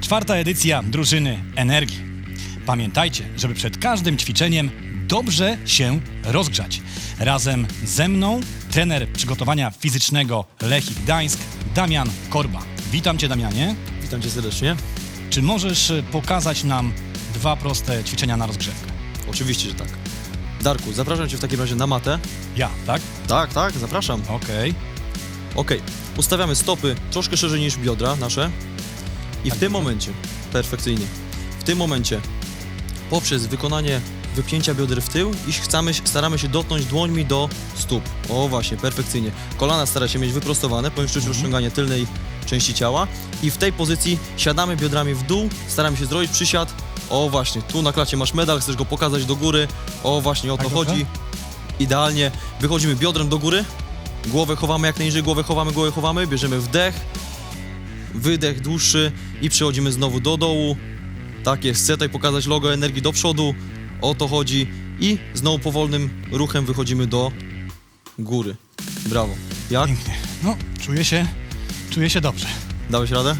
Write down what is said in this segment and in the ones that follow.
Czwarta edycja drużyny Energii. Pamiętajcie, żeby przed każdym ćwiczeniem dobrze się rozgrzać. Razem ze mną trener przygotowania fizycznego Lechii Gdańsk, Damian Korba. Witam Cię Damianie. Witam cię serdecznie. Czy możesz pokazać nam dwa proste ćwiczenia na rozgrzewkę? Oczywiście, że tak. Darku, zapraszam cię w takim razie na matę. Ja, tak? Tak, tak, zapraszam. Okej. Okej, ustawiamy stopy troszkę szerzej niż biodra nasze. I w tym momencie, perfekcyjnie, w tym momencie poprzez wykonanie wypnięcia bioder w tył i chcemy, staramy się dotknąć dłońmi do stóp. O właśnie, perfekcyjnie. Kolana stara się mieć wyprostowane, pomieszczyć rozciąganie tylnej części ciała i w tej pozycji siadamy biodrami w dół, staramy się zrobić przysiad. O właśnie, tu na klacie masz medal, chcesz go pokazać do góry. O właśnie, o to Tak, dobrze? chodzi. Idealnie. Wychodzimy biodrem do góry, Głowę chowamy jak najniżej, głowę chowamy, głowę chowamy, bierzemy wdech, wydech dłuższy i przechodzimy znowu do dołu. Tak jest, chcę tutaj pokazać logo energii do przodu, o to chodzi i znowu powolnym ruchem wychodzimy do góry. Brawo. Jak? Pięknie. No, czuję się, czuję się dobrze. Dałeś radę?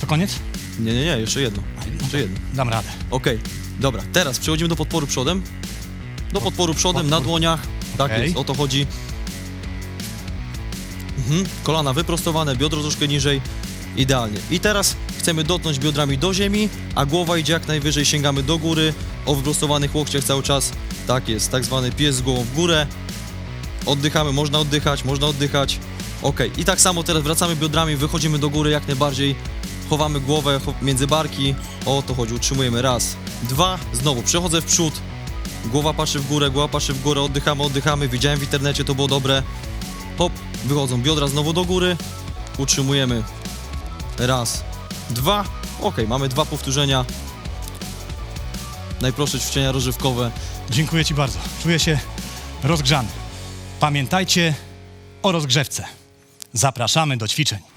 To koniec? Nie, nie, nie, jeszcze jedno. Jeszcze jedno. Dam radę. Okej, dobra, teraz przechodzimy do podporu przodem. Do podporu przodem, na dłoniach. Tak Okej. jest, o to chodzi. Mhm. Kolana wyprostowane, biodro troszkę niżej. Idealnie. I teraz chcemy dotknąć biodrami do ziemi, a głowa idzie jak najwyżej, sięgamy do góry, o wyprostowanych łokciach cały czas. Tak jest, tak zwany pies z głową w górę. Oddychamy, można oddychać, można oddychać. Ok, i tak samo teraz wracamy biodrami, wychodzimy do góry jak najbardziej. Chowamy głowę między barki. O to chodzi, utrzymujemy. Raz, dwa, znowu przechodzę w przód. Głowa patrzy w górę, głowa patrzy w górę, oddychamy, oddychamy. Widziałem w internecie, to było dobre. Hop, wychodzą biodra znowu do góry. Utrzymujemy. Raz, dwa. Ok, mamy dwa powtórzenia. Najprostsze ćwiczenia rozrywkowe. Dziękuję Ci bardzo. Czuję się rozgrzany. Pamiętajcie o rozgrzewce. Zapraszamy do ćwiczeń.